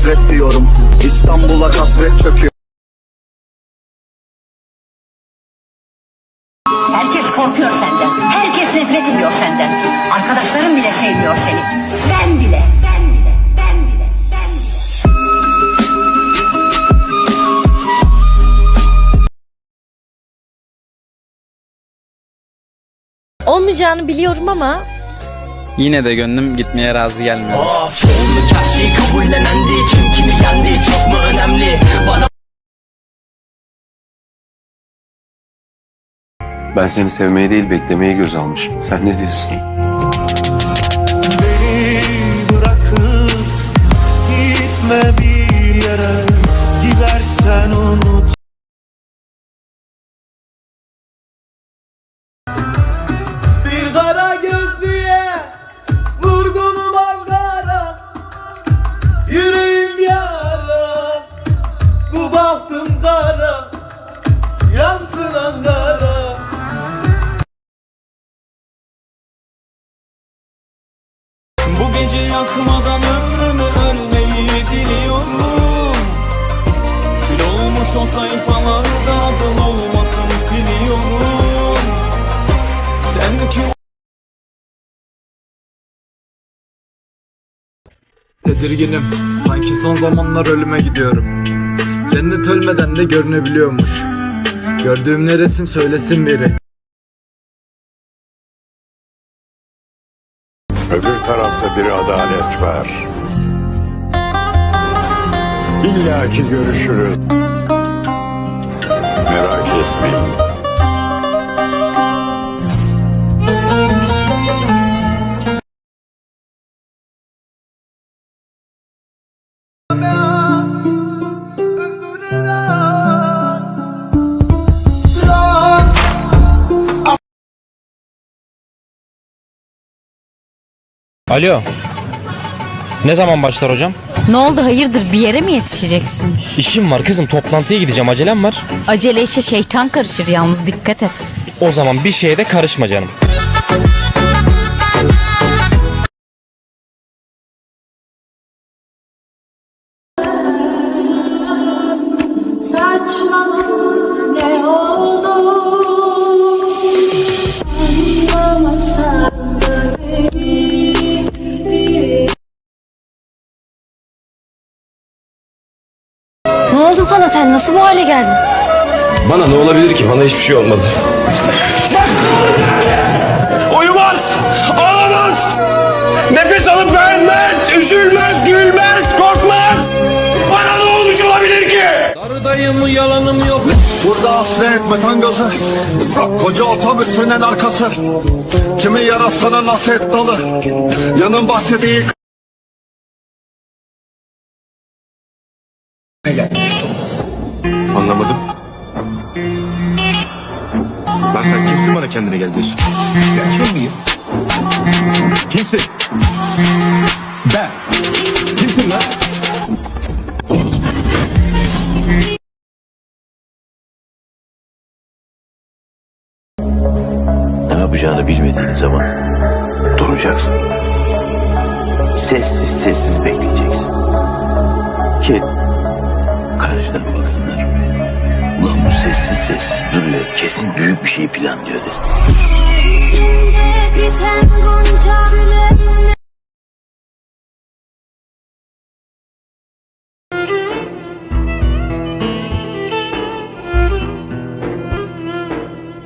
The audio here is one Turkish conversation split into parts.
hasret diyorum İstanbul'a kasvet çöküyor Herkes korkuyor senden. Herkes nefret ediyor senden. Arkadaşların bile sevmiyor seni. Ben bile. Ben bile. Ben bile. Ben bile. Olmayacağını biliyorum ama Yine de gönlüm gitmeye razı gelmiyor. Çoğunluk her şeyi kabullenendi Kim kimi yendi çok mu önemli Bana Ben seni sevmeyi değil beklemeyi göz almışım. Sen ne diyorsun? Beni bırakıp gitme bir yere Gidersen unut Bu gece yakmadan ömrümü ölmeyi diliyorum Kül olmuş o sayfalarda adın olmasın siliyorum Sen ki Tedirginim. Sanki son zamanlar ölüme gidiyorum. Cennet ölmeden de görünebiliyormuş. Gördüğüm ne resim söylesin biri. Öbür tarafta bir adalet var. İlla ki görüşürüz. Merak etmeyin. Alo. Ne zaman başlar hocam? ne oldu hayırdır bir yere mi yetişeceksin? İşim var kızım toplantıya gideceğim acelem var. Acele işe şeytan karışır yalnız dikkat et. O zaman bir şeye de karışma canım. Bana sen nasıl bu hale geldin? Bana ne olabilir ki? Bana hiçbir şey olmadı. Uyumaz, ağlamaz, nefes alıp vermez, üzülmez, gülmez, korkmaz. Bana ne olmuş olabilir ki? Darıdayım yalanım yok. Burada hasret metan gazı Koca otobüs sönen arkası Kimi yarasana naset dalı Yanın bahçe Anlamadım. Lan sen kimsin bana kendine gel diyorsun? Ben kim miyim? Kimsin? Ben. Kimsin lan? Ne yapacağını bilmediğin zaman duracaksın. Sessiz sessiz bekleyeceksin. Ki karşıdan bakanlar. Ulan bu sessiz sessiz duruyor. Kesin büyük bir şey planlıyor desin.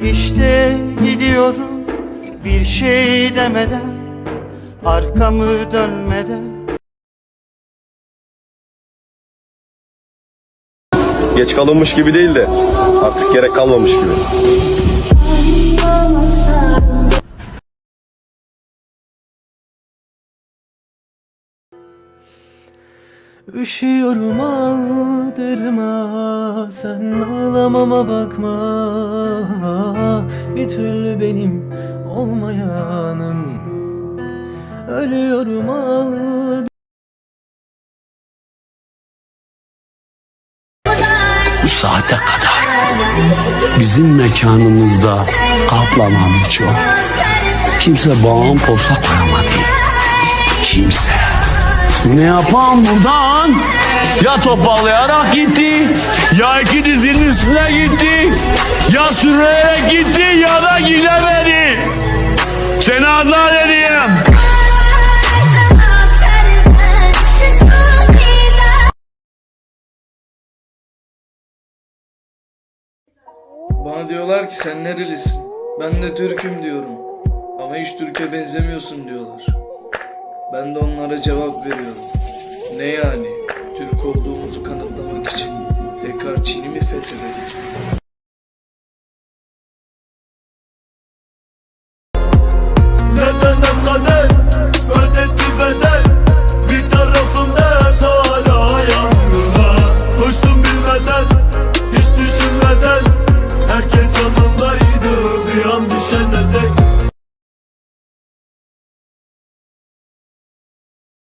İşte gidiyorum bir şey demeden Arkamı dönmeden Geç kalınmış gibi değil de artık gerek kalmamış gibi. Üşüyorum aldırma Sen ağlamama bakma. Bir türlü benim olmayanım. Ölüyorum aldırma saate kadar bizim mekanımızda kaplanan çok. Kimse bağım posta koyamadı. Kimse. Ne yapan buradan? Ya topallayarak gitti, ya iki dizinin üstüne gitti, ya sürünerek gitti ya da gidemedi. Seni azat edeyim. Diyorlar ki sen nerelisin? Ben de Türk'üm diyorum. Ama hiç Türk'e benzemiyorsun diyorlar. Ben de onlara cevap veriyorum. Ne yani? Türk olduğumuzu kanıtlamak için tekrar Çin'i mi fethedelim?